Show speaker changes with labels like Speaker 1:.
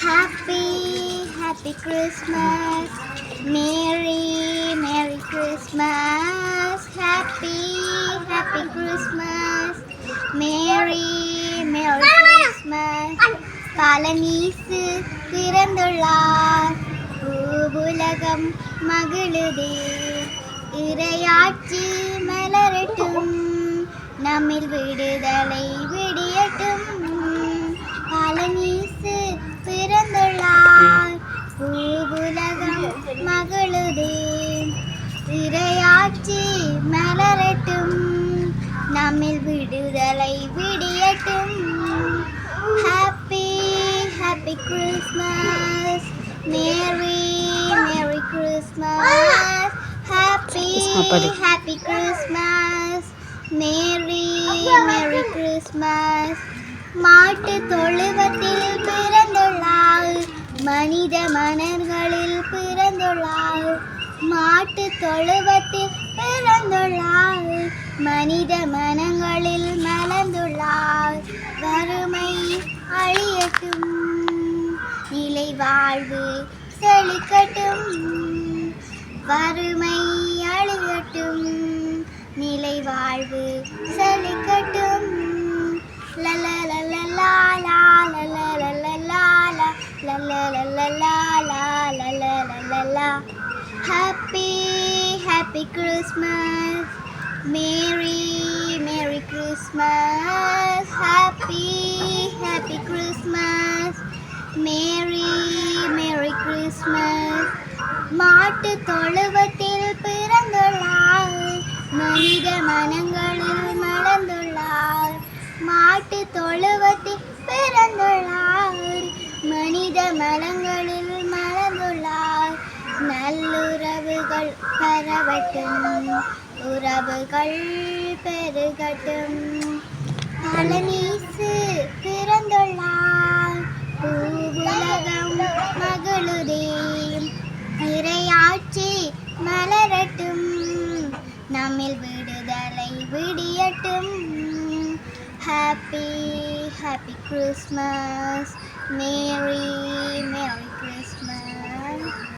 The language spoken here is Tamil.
Speaker 1: Happy, happy Christmas. Merry, Merry Christmas. Happy, happy Christmas. Merry, Merry Christmas. பழனீசு பிறந்துள்ளார் பூவுலகம் மகிழுதே இரையாட்சி மலரட்டும் நம்மில் விடுதலை விடியட்டும் மகளுதே மகிழுதே இரையாட்சி மலரட்டும் நம்மில் விடுதலை விடியட்டும். Happy happy Christmas merry merry Christmas happy happy Christmas merry merry Christmas மாட்டு தொழுவத்தில் பிறந்துள்ளாள் மனித மனங்களில் பிறந்துள்ளாள் மாட்டு தொழுவத்தில் பிறந்துள்ளாள் மனித மனங்களில் மலர்ந்துள்ளாள் வறுமை அழியட்டும் நிலை வாழ்வு செழிக்கட்டும் வறுமை அழியட்டும் நிலை வாழ்வு செழிக்கட்டும் லலலலலா, லாலலலலலா, லலலலலலா, லாலலலலலா. Happy, happy Christmas. Merry, Merry Christmas. Happy, happy Christmas. Merry, Merry Christmas. மாட்டு தொழுவத்தில் பிறந்துள்ளார் மனித மனங்களில் மலர்ந்துள்ளார் மாட்டு தொழுவத்தில் பிறந்துள்ளார் மனித மனங்களில் மலர்ந்துள்ளார் நல்லுறவுகள் பரவட்டும் உறவுகள் பெருகட்டும். பழனீசு பிறந்துள்ளார் பூவுலகம் மகளுதே இறையாட்சி மலரட்டும் நம்மில் விடுதலை விடியட்டும். Happy happy Christmas merry merry Christmas